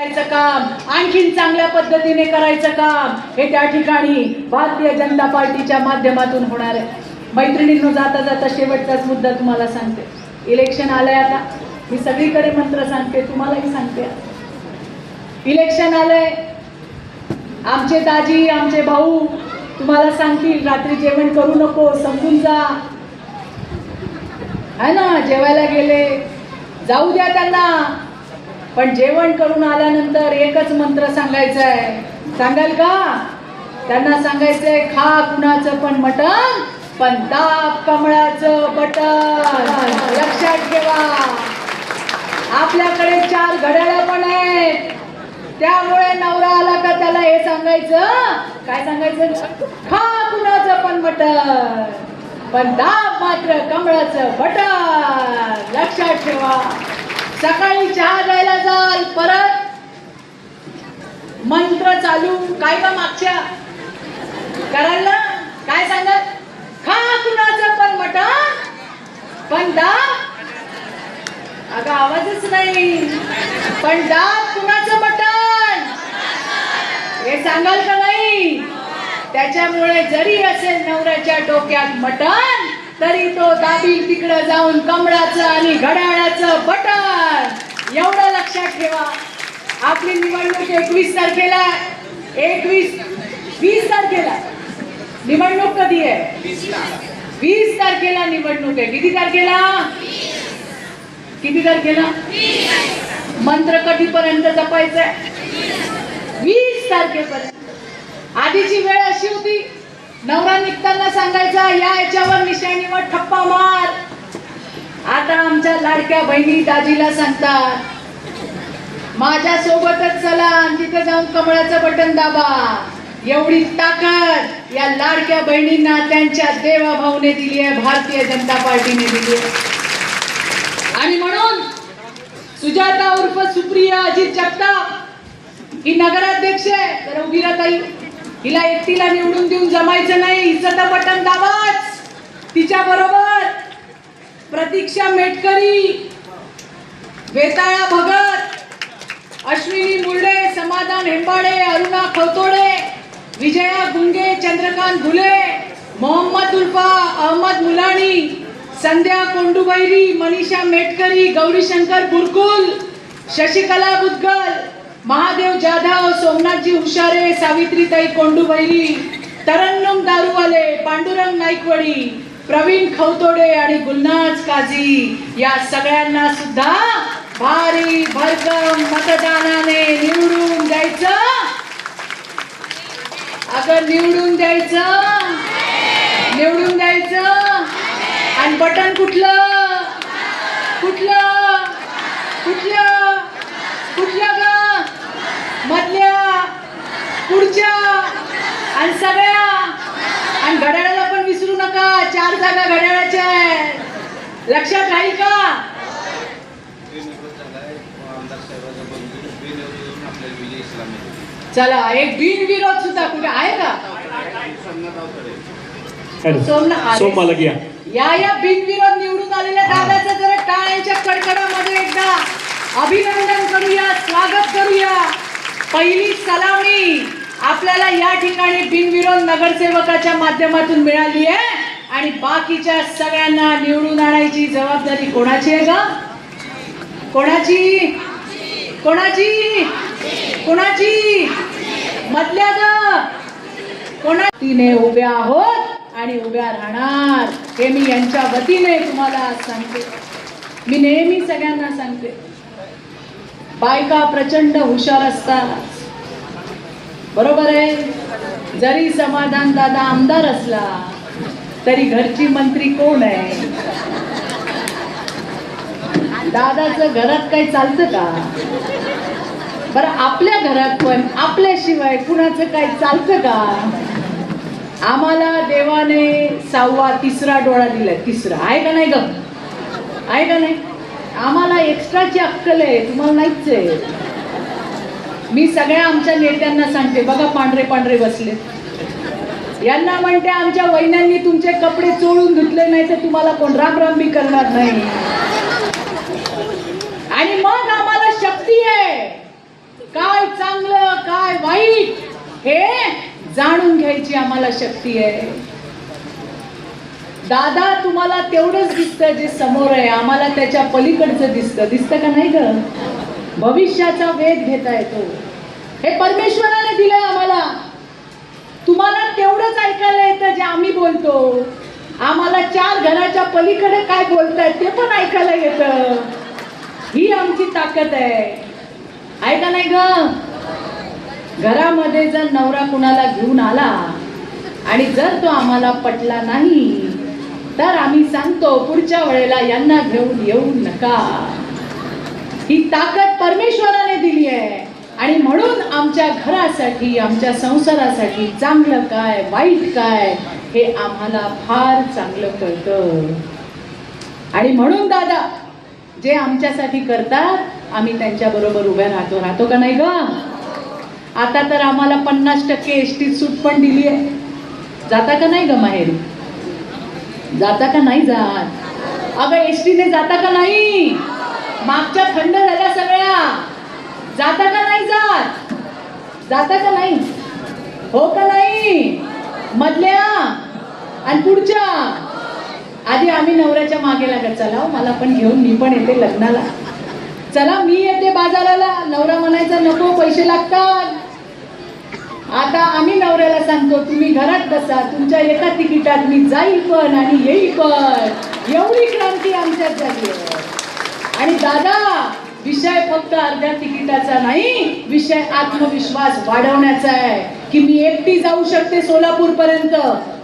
करायचं काम आणखीन चांगल्या पद्धतीने करायचं काम. हे त्या ठिकाणी भारतीय जनता पार्टीच्या माध्यमातून होणार आहे. मैत्रिणींनो जाता जाता शेवटचाच मुद्दा तुम्हाला सांगते. इलेक्शन आलंय आता. मी सगळीकडे मंत्र सांगते तुम्हालाही सांगते. इलेक्शन आलंय. आमचे दाजी आमचे भाऊ तुम्हाला सांगतील रात्री जेवण करू नको समजून जा. है ना? जेवायला गेले. जाऊ द्या त्यांना. पण जेवण करून आल्यानंतर एकच मंत्र सांगायचा आहे सांगाल का? त्यांना सांगायचंय खा कुणाचं पण मटण पण ताप कमळाचं बटन लक्षात ठेवा. आपल्याकडे चार घड्याळ पण आहेत. त्यामुळे नवरा आला का त्याला हे सांगायचं? काय सांगायचं? खा कुणाचं पण मटण पण दाब मात्र कमळाचं बटन लक्षात ठेवा. सकाळी चहा द्यायला जाल परत मंत्र चालू. काय का मागच्या? कराल ना? काय सांगत? खा कुणाचं पण मटण पण दाब अगं आवाजच नाही. पण दाब कुणाचं मटण? हे सांगाल का नाही? त्याच्यामुळे जरी असेल नवऱ्याच्या डोक्यात मटण तरी तो दाबी तिकडं जाऊन कमळाचं आणि घड्याळाचं बटन. एवढं लक्षात ठेवा. आपली निवडणूक एकवीस तारखेला एकवीस वीस तारखेला. निवडणूक कधी आहे? वीस तारखेला निवडणूक आहे. किती तारखेला? किती तारखेला? मंत्र कधीपर्यंत जपायचंय? वीस तारखेपर्यंत. आधीची वेळ अशी होती नवरा निघताना सांगायचा या याच्यावर निशाणीवर ठप्पा मार. आता आमच्या लाडक्या बहिणी दाजीला सांगतात माझ्या सोबतच चला आणि तिथे जाऊन कमळाचं बटन दाबा. एवढी ताकद या लाडक्या बहिणींना त्यांच्या देवाभाऊने दिली आहे भारतीय जनता पार्टीने दिली आहे. आणि म्हणून सुजाता उर्फ सुप्रिया अजित जगताप ही नगराध्यक्ष आहे. तर उभी राहताई हिला एकटीला निवडून देऊन जमायचं नाही. हिचं तर बटन दाबाच. तिच्या बरोबर. प्रतीक्षा मेटकरी. वेताळा भगत. अश्विनी मुर्डे समाधान हेंबाडे अरुणा खवतोडे विजया गुंगे चंद्रकांत घुले मोहम्मद उल्फा अहमद मुलानी संध्या कोंडुबैरी मनीषा मेटकरी गौरीशंकर बुरकुल शशिकला बुद्गल महादेव जाधव सोमनाथजी हुशारे सावित्रीताई कोंडुबैरी तरन्नुम दारूवाले पांडुरंग नाईकवडी प्रवीण खवतोडे आणि गुलनाज काझी या सगळ्यांना सुद्धा भारी भरकम मतदानाने निवडून द्यायचं. अगं निवडून द्यायचं. निवडून द्यायचं. आणि बटन कुठलं कुठलं कुठलं ग मधल्या पुढच्या आणि सगळ्या आणि घड्याळाला पण विसरू नका चार जागा घड्याळाच्या आहेत लक्षात राहील का? चला एक बिनविरोध सुद्धा कुठे आहे का? या या बिनविरोध निवडून आलेल्या दादाचं जरा टाळ्यांच्या कडकडामध्ये एकदा अभिनंदन करूया स्वागत करूया. पहिली सलामी आपल्याला या ठिकाणी बिनविरोध नगरसेवकाच्या माध्यमातून मिळाली आहे. आणि बाकीच्या सगळ्यांना निवडून आणायची जबाबदारी कोणाची आहे का कोणाची? कोणाची? कोणाची? मधल्या ग? कोणा तिने उभ्या आहोत आणि उभ्या राहणार हे मी यांच्या वतीने तुम्हाला सांगते. मी नेहमी सगळ्यांना सांगते. बायका प्रचंड हुशार असतात. बरोबर आहे? जरी समाधान दादा आमदार असला तरी घरची मंत्री कोण आहे? दादाचं घरात काही चालतं का? बरं आपल्या घरात पण आपल्याशिवाय कुणाचं काय चालतं का? आम्हाला देवाने सहावा तिसरा डोळा दिलाय. तिसरा. आहे का नाही ग? आहे का नाही? आम्हाला एक्स्ट्राची अक्कल आहे. तुम्हाला नाहीच आहे. मी सगळ्या आमच्या नेत्यांना सांगते. बघा पांढरे पांढरे बसले यांना म्हणते आमच्या वहिन्यांनी तुमचे कपडे चोळून धुतले नाही तर तुम्हाला कोण राम राम करणार नाही. आणि मग आम्हाला शक्ती आहे. काय चांगलं काय वाईट हे जाणून घ्यायची आम्हाला शक्ती आहे. दादा तुम्हाला तेवढंच दिसतं जे समोर आहे. आम्हाला त्याच्या पलीकडचं दिसतं. दिसतं का नाही ग? भविष्याचा वेध घेता येतो. हे परमेश्वराने दिलंय आम्हाला. तुम्हाला तेवढंच ऐकायला येतं जे आम्ही बोलतो. आम्हाला चार घराच्या पलीकडे काय बोलतायत ते पण ऐकायला येतं. ही आमची ताकद आहे. ऐका नाही ग? घरामध्ये जर नवरा कुणाला घेऊन आला आणि जर तो आम्हाला पटला नाही तर आम्ही सांगतो पुढच्या वेळेला यांना घेऊन येऊ नका. ही ताकद परमेश्वराने दिली आहे. आणि म्हणून आमच्या घरासाठी आमच्या संसारासाठी चांगलं काय वाईट काय हे आम्हाला फार चांगलं कळतं. आणि म्हणून दादा जे आमच्यासाठी करतात आम्ही त्यांच्या बरोबर उभ्या राहतो. राहतो का नाही ग? आता तर आम्हाला पन्नास टक्के एस टी सूट पण दिली आहे. जाता का नाही ग माहेरी? जाता का नाही जात? अगं एस टीने जाता का नाही? मागच्या थंड झाल्या सगळ्या. जाता का नाही जात? जाता का नाही? हो का नाही? मधल्या आणि पुढच्या? आधी आम्ही नवऱ्याच्या मागे लागत चला हो, मला पण घेऊन मी पण येते लग्नाला. चला मी येते बाजाराला. नवरा म्हणायचा नको पैसे लागतात. आता आम्ही नवऱ्याला सांगतो तुम्ही घरात बसा तुमच्या एका तिकिटात मी जाईल पण आणि येईल पण. एवढी क्रांती आमच्यात झाली आणि दादा विषय फक्त अर्ध्या तिकिटाचा नाही विषय आत्मविश्वास वाढवण्याचा आहे. की मी एकटी जाऊ शकते सोलापूर पर्यंत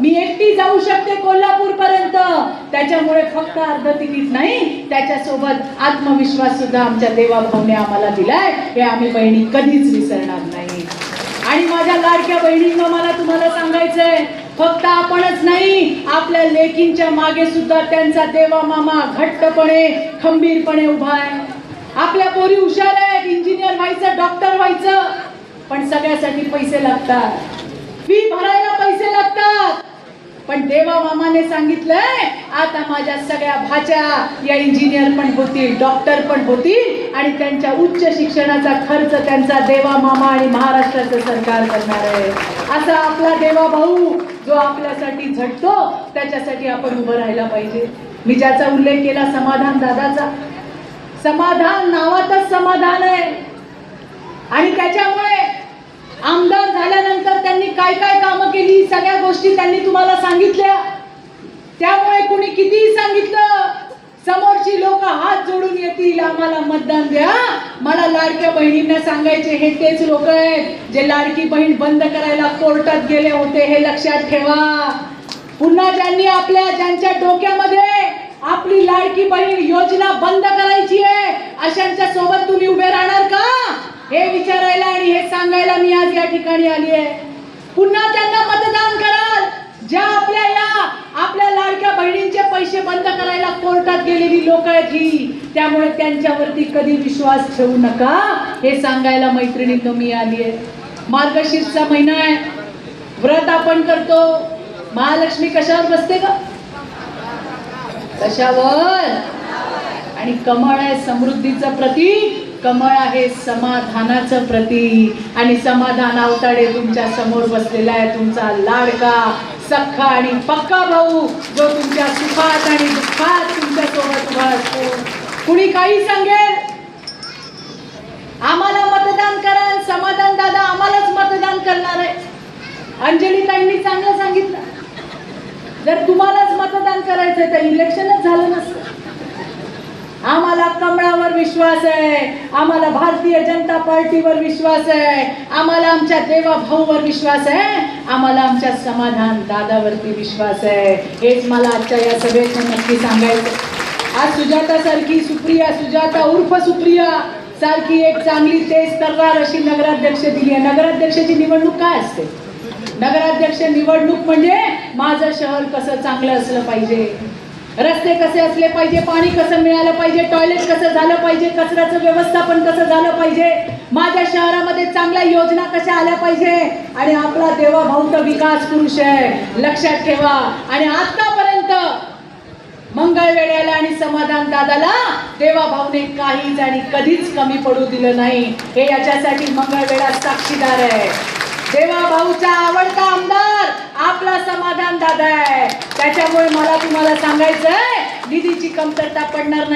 मी एकटी जाऊ शकते कोल्हापूर पर्यंत त्याच्यामुळे फक्त अर्ध तिकीट नाही त्याच्यासोबत आत्मविश्वास सुद्धा आमच्या देवाभावने आम्हाला दिलाय. हे आम्ही बहिणी कधीच विसरणार नाही. आणि माझ्या लाडक्या बहिणींना मला तुम्हाला सांगायचंय फक्त आपणच नाही आपल्या लेकींच्या मागे सुद्धा त्यांचा देवा मामा घट्टपणे खंबीरपणे उभा आहे. आपल्या पोरी हुशार आहेत इंजिनियर व्हायचं डॉक्टर व्हायचं पण सगळ्यासाठी पैसे लागतात. फी भरायला पैसे लागतात. पण देवा मामाने सांगितलंय आता माझ्या सगळ्या भाच्या या इंजिनियर पण होतील डॉक्टर पण होतील आणि त्यांच्या उच्च शिक्षणाचा खर्च त्यांचा देवा मामा आणि महाराष्ट्राचं सरकार करणार आहे. असा आपला देवा भाऊ जो आपल्यासाठी झटतो त्याच्यासाठी आपण उभं राहायला पाहिजे. मी ज्याचा उल्लेख केला समाधान दादाचा समाधान नावातच समाधान आहे. आणि त्याच्यामुळे आमदार झाल्यानंतर त्यांनी काय काय कामं केली सगळ्या गोष्टी त्यांनी तुम्हाला सांगितल्या. त्यामुळे कुणी कितीही सांगितलं समोरची लोक हात जोडून येतील आम्हाला मतदान द्या. मला लाडक्या बहिणींना सांगायचे हे तेच लोक आहेत जे लाडकी बहीण बंद करायला कोर्टात गेले होते हे लक्षात ठेवा. पुन्हा ज्यांनी आपल्या ज्यांच्या डोक्यामध्ये आपली लाडकी बहीण योजना बंद करायची आहे. अशांच्या सोबत तुम्ही उभे राहणार का? हे विचारायला आणि हे सांगायला मी आज या ठिकाणी आली आहे. पुन्हा त्यांना मतदान कराल. ज्या आपल्या या आपल्या लाडक्या बहिणींचे पैसे बंद करायला कोर्टात गेलेली लोक आहेत ही. त्यामुळे त्यांच्यावरती कधी विश्वास ठेवू नका. हे सांगायला मैत्रिणींनो मी आली आहे. मार्गशीर्षचा महिना आहे. व्रत आपण करतो. महालक्ष्मी कशावर बसते का? कशावर? आणि कमळ आहे समृद्धीचं प्रतीक. कमळ आहे समाधानाचं प्रतीक. आणि समाधान अवताडे तुमच्यासमोर बसलेला आहे तुमचा लाडका सख्खा आणि पक्का भाऊ जो तुमच्या सुखात आणि दुःखात तुमच्यासोबत उभा असतो. कुणी काही सांगेल आम्हाला मतदान करा समाधान दादा आम्हालाच मतदान करणार आहे अंजली ताईंनी चांगलं सांगितलं जर तुम्हालाच मतदान करायचंय तर इलेक्शनच झालं नसतं आम्हाला कमळावर विश्वास आहे. आम्हाला भारतीय जनता पार्टीवर विश्वास आहे. आम्हाला आमच्या देवा भाऊवर विश्वास आहे. आम्हाला आमच्या समाधान दादावरती विश्वास आहे. हेच मला आजच्या या सभेत नक्की सांगायचं आज सुजाता सारखी सुप्रिया सुजाता उर्फ सुप्रिया सारखी एक चांगली तेज तर्रार अशी नगराध्यक्ष दिली आहे. नगराध्यक्षाची निवडणूक काय असते? नगराध्यक्ष निवडणूक म्हणजे माझं शहर कसं चांगलं असलं पाहिजे? रस्ते कसे असले पाहिजे पाणी कसं मिळालं पाहिजे टॉयलेट कसं झालं पाहिजे कचऱ्याचं व्यवस्थापन कसं झालं पाहिजे माझ्या शहरामध्ये चांगल्या योजना कशा आल्या पाहिजे? आणि आपला देवा भाऊ तर विकास पुरुष आहे लक्षात ठेवा. आणि आतापर्यंत मंगळवेड्याला आणि समाधान दादाला देवा भाऊने काहीच आणि कधीच कमी पडू दिलं नाही. हे याच्यासाठी मंगळवेढा साक्षीदार आहे. देवा भाऊचा आवडता आमदार आपला समाधान दादा आहे. त्याच्यामुळे मला तुम्हाला सांगायचंय निधीची कमतरता पडणार नाही.